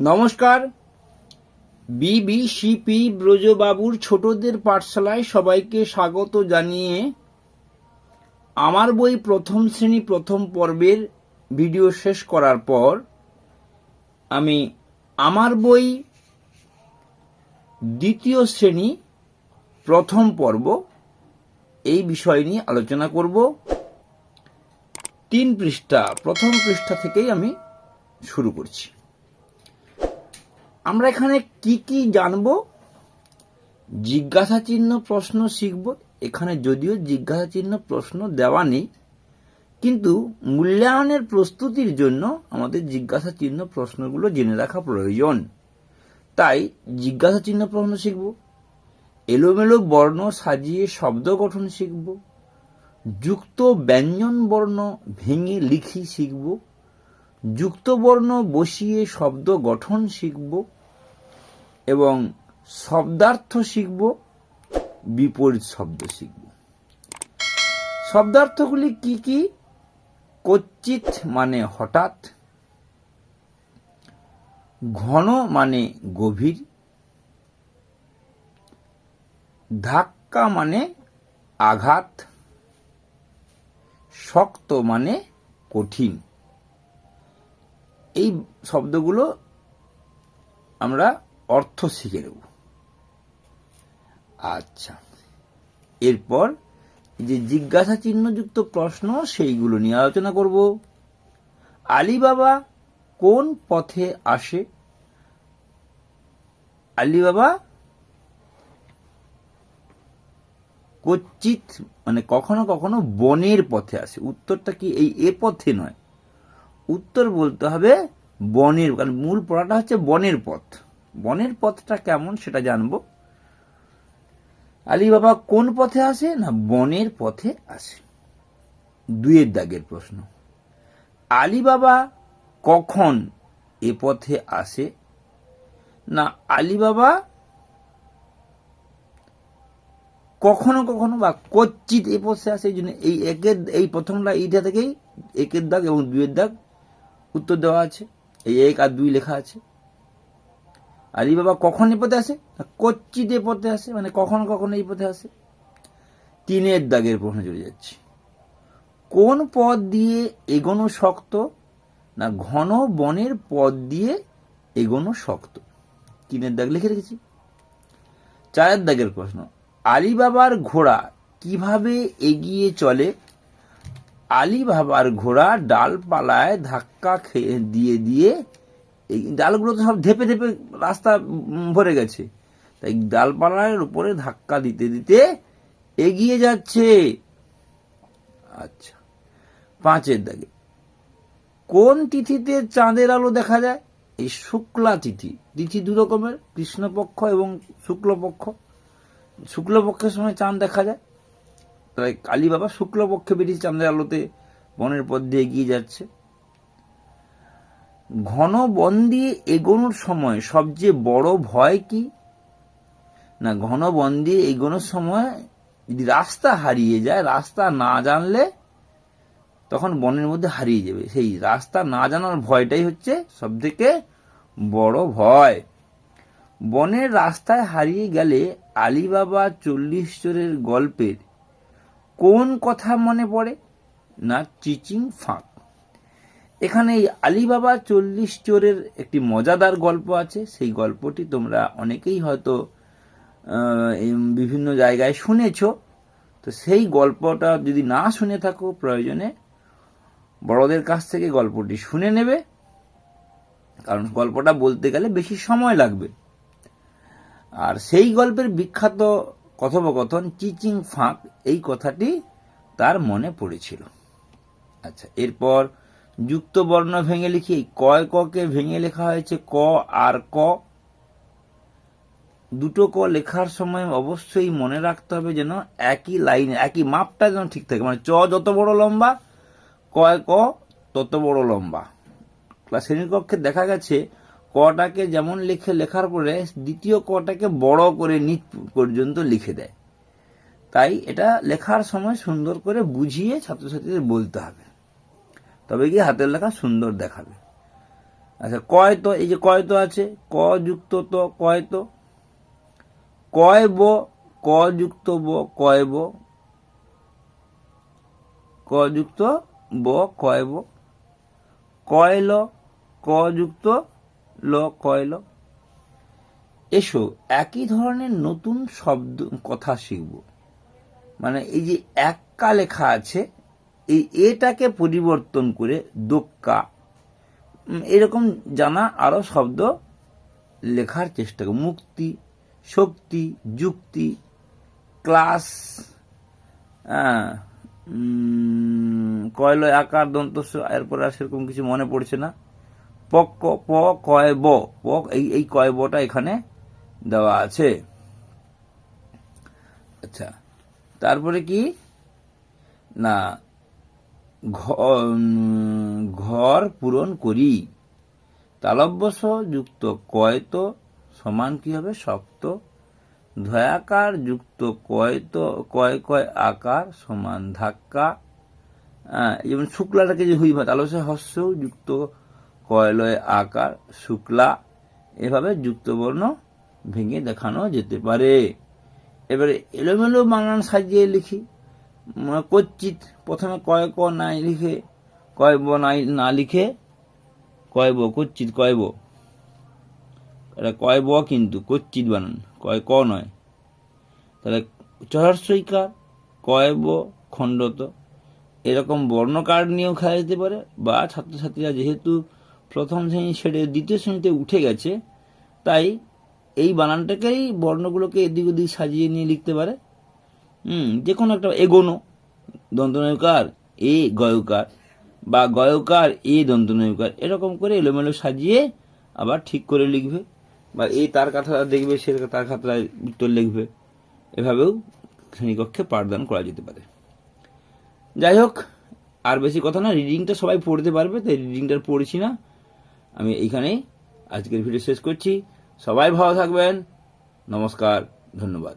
নমস্কার। বিবিসিপি ব্রজবাবুর ছোটদের পাঠশালায় সবাইকে স্বাগত জানিয়ে আমার বই প্রথম শ্রেণি, প্রথম পর্বের ভিডিও শেষ করার পর আমি আমার বই দ্বিতীয় শ্রেণি, প্রথম পর্ব এই বিষয় নিয়ে আলোচনা করব। তিন পৃষ্ঠা, প্রথম পৃষ্ঠা থেকেই আমি শুরু করছি। আমরা এখানে কি কি জানব? জিজ্ঞাসা চিহ্ন প্রশ্ন শিখব। এখানে যদিও জিজ্ঞাসা চিহ্ন প্রশ্ন দেওয়া নেই, কিন্তু মূল্যায়নের প্রস্তুতির জন্য আমাদের জিজ্ঞাসা চিহ্ন প্রশ্নগুলো জেনে রাখা প্রয়োজন। তাই জিজ্ঞাসা চিহ্ন প্রশ্ন শিখব, এলোমেলো বর্ণ সাজিয়ে শব্দ গঠন শিখব, যুক্ত ব্যঞ্জন বর্ণ ভেঙে লিখি শিখব, যুক্ত বর্ণ বসিয়ে শব্দ গঠন শিখব এবং শব্দার্থ শিখব, বিপরীত শব্দ শিখব। শব্দার্থগুলি কি কি? কচ্চিত মানে হঠাৎ, ঘন মানে গভীর, ধাক্কা মানে আঘাত, শক্ত মানে কঠিন। এই শব্দগুলো আমরা অর্থ শিখে নেব। আচ্ছা। এরপর যে জিজ্ঞাসা চিহ্নযুক্ত প্রশ্ন, সেইগুলো নিয়ে আলোচনা করব। আলিবাবা কোন পথে আসে? আলিবাবা কচ্চিত মানে কখনো কখনো বনের পথে আসে। উত্তরটা কি এই এ পথে নয়। উত্তর বলতে হবে বনের, কারণ মূল পড়াটা হচ্ছে বনের পথ। বনের পথটা কেমন সেটা জানব। আলী বাবা কোন পথে আসে না বনের পথে আসে? দুয়ের দাগের প্রশ্ন। আলী বাবা কখন এ পথে আসে? না, আলী বাবা কখনো কখনো বা কচ্ছিত এ পথে আসে, এই জন্য এই একের, এই প্রথমটা এইটা থেকেই একের দাগ এবং দুইয়ের দাগ উত্তর দেওয়া আছে। এই এক আর দুই লেখা আছে। আলী বাবা কখন এই পথে আসে? কচ্ছিত এ পথে আসে মানে কখন কখন এই পথে আসে? তিনের দাগের প্রশ্ন চলে যাচ্ছে। কোন পথ দিয়ে এগোনো শক্ত না ঘন বনের পথ দিয়ে এগোনো শক্ত? তিনের দাগ লিখে রেখেছি। চারের দাগের প্রশ্ন আলী বাবার ঘোড়া কীভাবে এগিয়ে চলে? আলী বাবার ঘোড়া ডালপালায় ধাক্কা খেয়ে দিয়ে দিয়ে এই ডালগুলো তো সব ধেপে ধেপে রাস্তা ভরে গেছে। তাই ডালপালার উপরে ধাক্কা দিতে দিতে এগিয়ে যাচ্ছে। আচ্ছা পাঁচের দাগে। কোন তিথিতে চাঁদের আলো দেখা যায়? এই শুক্লা তিথি। তিথি দু রকমের, কৃষ্ণপক্ষ এবং শুক্লপক্ষ। শুক্লপক্ষের সময় চাঁদ দেখা যায়। তাই কালী বাবা শুক্লপক্ষে বেরিয়ে চাঁদের আলোতে বনের পথ দিয়ে এগিয়ে যাচ্ছে। ঘন বন দিয়ে এগোনোর সময় সবচেয়ে বড় ভয় কি? না ঘন বন দিয়ে এগোনোর সময় যদি রাস্তা হারিয়ে যায়, রাস্তা না জানলে তখন বনের মধ্যে হারিয়ে যাবে। সেই রাস্তা না জানার ভয়টাই হচ্ছে সব থেকে বড় ভয়। বনের রাস্তায় হারিয়ে গেলে আলিবাবা চল্লিশ চোরের গল্পের কোন কথা মনে পড়ে? না, চিচিং ফাঁক। এখানে এই আলিবাবা চল্লিশ চোরের একটি মজাদার গল্প আছে। সেই গল্পটি তোমরা অনেকেই হয়তো বিভিন্ন জায়গায় শুনেছ। তো সেই গল্পটা যদি না শুনে থাকো প্রয়োজনে, বড়দের কাছ থেকে গল্পটি শুনে নেবে। কারণ গল্পটা বলতে গেলে বেশি সময় লাগবে। আর সেই গল্পের বিখ্যাত কথোপকথন চিচিং ফাঁক, এই কথাটি তার মনে পড়েছিল। আচ্ছা এরপর যুক্ত বর্ণ ভেঙে লিখি, কয় ককে ভেঙে লেখা হয়েছে, ক আর ক। দুটো ক লেখার সময় অবশ্যই মনে রাখতে হবে যেন একই লাইনে, একই মাপটা যেন ঠিক থাকে। মানে চ যত বড় লম্বা, কয় ক তত বড় লম্বা। ক্লাস শ্রেণির কক্ষে দেখা গেছে, কটাকে যেমন লিখে লেখার পরে দ্বিতীয় কটাকে বড় করে নিচ পর্যন্ত লিখে দেয়। তাই এটা লেখার সময় সুন্দর করে বুঝিয়ে ছাত্রছাত্রীদের বলতে হবে। তবে কি হাতের লেখা সুন্দর দেখাবে। আচ্ছা কয় তো, এই যে কয় তো আছে? ক যুক্ত তো, কয় তো? কয় ব, ক যুক্ত ব, কয় ব? ক যুক্ত ব, কয় ব? কয়ল ক যুক্ত ল কয়ল এসো, একই ধরনের নতুন শব্দ, কথা শিখব। মানে এই যে এক্কা লেখা আছে এই এটাকে পরিবর্তন করে দোক্কা। এরকম জানা আরও শব্দ লেখার চেষ্টা করব মুক্তি শক্তি যুক্তি ক্লাস হ্যাঁ, কয়লো আকার দন্ত এরপর আর সেরকম কিছু মনে পড়ছে না। পক্ক প কয় ব এই এই কয় বটা এখানে দেওয়া আছে। আচ্ছা তারপরে কি? না ঘর পূরণ করি। তালব্যস যুক্ত কয়ত সমান কি হবে? সপ্ত। ধয়াকার যুক্ত কয়ত, কয় কয় আকার সমান ধাক্কা। যেমন শুক্লাটাকে যে হইবা তালব্যস হস্য যুক্ত কয়লয় আকার শুক্লা, এভাবে যুক্ত বর্ণ ভেঙে দেখানো যেতে পারে। এবারে এলোমেলো বানান সাজিয়ে লিখি। কচ্চিত প্রথমে কয় ক নাই লিখে, কয় ব নাই, না লিখে, কয় ব কচ্চিত কয় ব। এটা কয় ব কিন্তু কচ্চিত বানান, কয় ক নয়। তাহলে চহর্ষইকার কয় ব খণ্ডত, এরকম বর্ণ কার্ড নিয়েও খেলা যেতে পারে, বা ছাত্রছাত্রীরা যেহেতু প্রথম শ্রেণি ছেড়ে দ্বিতীয় শ্রেণীতে উঠে গেছে, তাই এই বানানটাকেই বর্ণগুলোকে এদিক ওদিক সাজিয়ে নিয়ে লিখতে পারে। হুম যে কোনো একটা এগোনো। দন্তনয়কার, এ গয়কার, বা গয়কার, এ দন্তনয়কার, এরকম করে এলোমেলো সাজিয়ে আবার ঠিক করে লিখবে। বা এই তার কথা দেখবে, সে তার খাতায় উত্তর লিখবে। এভাবেও শ্রেণীকক্ষে পাঠদান করা যেতে পারে। যাই হোক, আর বেশি কথা না রিডিংটা সবাই পড়তে পারবে, তাই রিডিংটা পড়ছি না। আমি এইখানেই আজকের ভিডিও শেষ করছি। সবাই ভালো থাকবেন। নমস্কার, ধন্যবাদ।